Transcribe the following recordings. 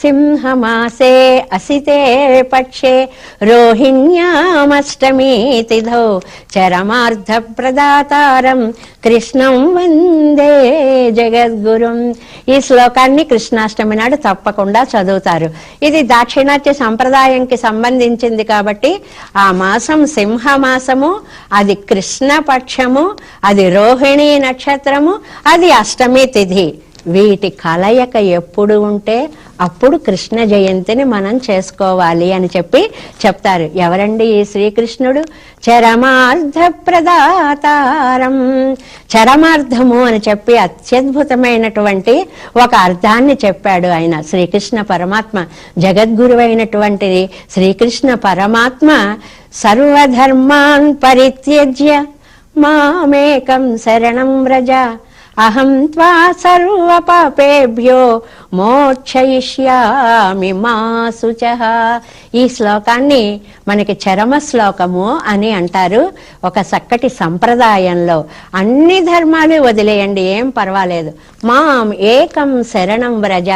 సింహమాసే అసితే పక్షే రోహిణ్యామష్టమీ తిథౌ చరమార్థ ప్రదాతారం కృష్ణం వందే జగద్గురుం ఈ శ్లోకాన్ని కృష్ణాష్టమి నాడు తప్పకుండా చదువుతారు. ఇది దాక్షిణాత్య సంప్రదాయంకి సంబంధించింది కాబట్టి ఆ మాసం సింహమాసము అది కృష్ణ పక్షము అది రోహిణీ నక్షత్రము అది అష్టమి తిథి. వీటి కలయిక ఎప్పుడు ఉంటే అప్పుడు కృష్ణ జయంతిని మనం చేసుకోవాలి అని చెప్పి చెప్తారు. ఎవరండి ఈ శ్రీకృష్ణుడు? చరమార్థ ప్రదాతారం చరమార్థము అని చెప్పి అత్యద్భుతమైనటువంటి ఒక అర్థాన్ని చెప్పాడు ఆయన శ్రీకృష్ణ పరమాత్మ. జగద్గురువైనటువంటి శ్రీకృష్ణ పరమాత్మ సర్వధర్మాన్ పరిత్యజ్య. మామేకం శరణం వ్రజ. అహం త్వా సర్వపాపేభ్యో మోక్షయిష్యామి మా శుచ ఈ శ్లోకాన్ని మనకి చరమ శ్లోకము అని అంటారు. ఒక చక్కటి సంప్రదాయంలో అన్ని ధర్మాలు వదిలేయండి ఏం పర్వాలేదు. మాం ఏకం శరణం వ్రజ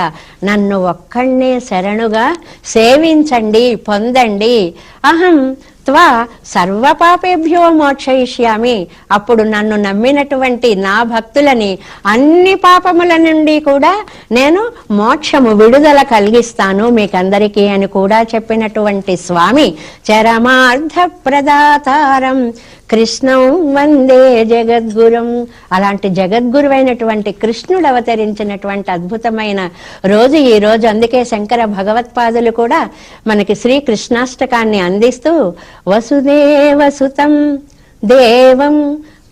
నన్ను ఒక్కడినే శరణుగా సేవించండి పొందండి. అహం త్వా సర్వపాపేభ్యో మోక్షయిష్యామి. అప్పుడు నన్ను నమ్మినటువంటి నా భక్తులని అన్ని పాపముల నుండి కూడా నేను మోక్షము విడుదల కలిగిస్తాను మీకందరికీ అని కూడా చెప్పినటువంటి స్వామి చరమార్థ ప్రదాతారం కృష్ణం వందే జగద్గురం. అలాంటి జగద్గురువైనటువంటి కృష్ణుడు అవతరించినటువంటి అద్భుతమైన రోజు ఈ రోజు. అందుకే శంకర భగవత్పాదులు కూడా మనకి శ్రీ కృష్ణాష్టకాన్ని అందిస్తూ వసుదేవసుతం దేవం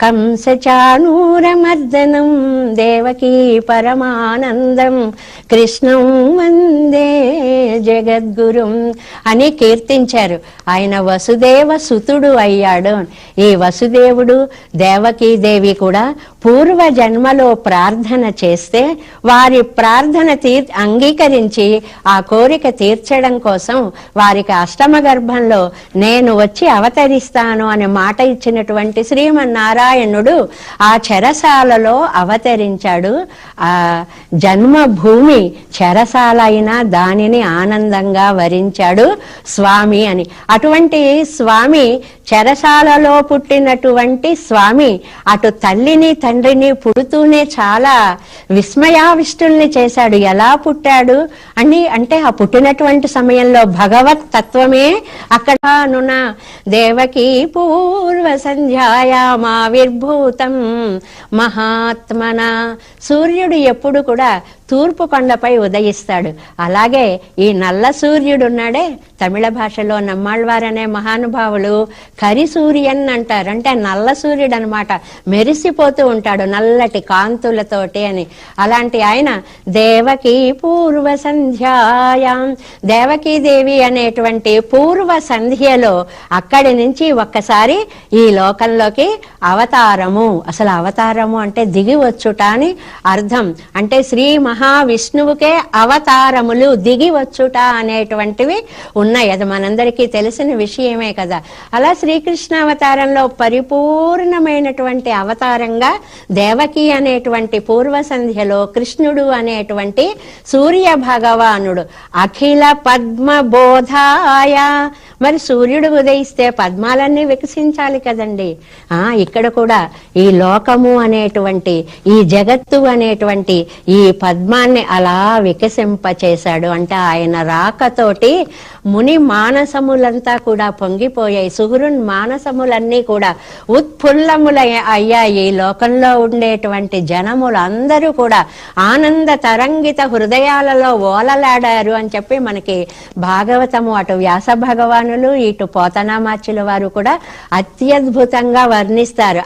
కంసచానూరమర్దనం దేవకీ పరమానందం కృష్ణం వందే జగద్గురుం అని కీర్తించారు. ఆయన వసుదేవ సుతుడు అయ్యాడు. ఈ వసుదేవుడు దేవకీ దేవి కూడా పూర్వ జన్మలో ప్రార్థన చేస్తే వారి ప్రార్థన తీర్ అంగీకరించి ఆ కోరిక తీర్చడం కోసం వారికి అష్టమ గర్భంలో నేను వచ్చి అవతరిస్తాను అనే మాట ఇచ్చినటువంటి నారాయణుడు ఆ చెరసాలలో అవతరించాడు. ఆ జన్మభూమి చెరసాల అయినా దానిని ఆనందంగా వరించాడు స్వామి అని. అటువంటి స్వామి చెరసాలలో పుట్టినటువంటి స్వామి అటు తల్లిని తండ్రిని పుడుతూనే చాలా విస్మయావిష్టుల్ని చేశాడు. ఎలా పుట్టాడు అని అంటే ఆ పుట్టినటువంటి సమయంలో భగవత్ తత్వమే అక్కడ నున దేవకి పూర్వ ఆవిర్భూతం మహాత్మన. సూర్యుడు ఎప్పుడు కూడా తూర్పు కొండపై ఉదయిస్తాడు. అలాగే ఈ నల్ల సూర్యుడున్నాడే తమిళ భాషలో నమ్మాళ్వారనే మహానుభావులు కరి సూర్యన్ అంటారు. అంటే నల్ల సూర్యుడు అనమాట మెరిసిపోతూ ఉంటాడు నల్లటి కాంతులతోటి అని. అలాంటి ఆయన దేవకి పూర్వ సంధ్యాయాం. దేవకీదేవి అనేటువంటి పూర్వ సంధ్యలో అక్కడి నుంచి ఒక్కసారి ఈ లోకంలోకి అవతారము. అసలు అవతారము అంటే దిగి వచ్చుట అని అర్థం. అంటే శ్రీ మహా మహావిష్ణువుకే అవతారములు దిగి వచ్చుట అనేటువంటివి ఉన్నాయి. అది మనందరికీ తెలిసిన విషయమే కదా. అలా శ్రీకృష్ణ అవతారంలో పరిపూర్ణమైనటువంటి అవతారంగా దేవకి అనేటువంటి పూర్వ సంధ్యలో కృష్ణుడు అనేటువంటి సూర్య భగవానుడు అఖిల పద్మ బోధాయ. మరి సూర్యుడు ఉదయిస్తే పద్మాలన్నీ వికసించాలి కదండి. ఆ ఇక్కడ కూడా ఈ లోకము అనేటువంటి ఈ జగత్తు అనేటువంటి ఈ పద్మ పద్మాన్ని అలా వికసింపచేశాడు. అంటే ఆయన రాకతోటి ముని మానసములంతా కూడా పొంగిపోయాయి. సుహృన్ మానసములన్నీ కూడా ఉత్ఫుల్లముల అయ్యాయి. ఈ లోకంలో ఉండేటువంటి జనములు అందరూ కూడా ఆనంద తరంగిత హృదయాలలో ఓలలాడారు అని చెప్పి మనకి భాగవతము అటు వ్యాస భగవానులు ఇటు పోతనామాచుల వారు కూడా అత్యద్భుతంగా వర్ణిస్తారు.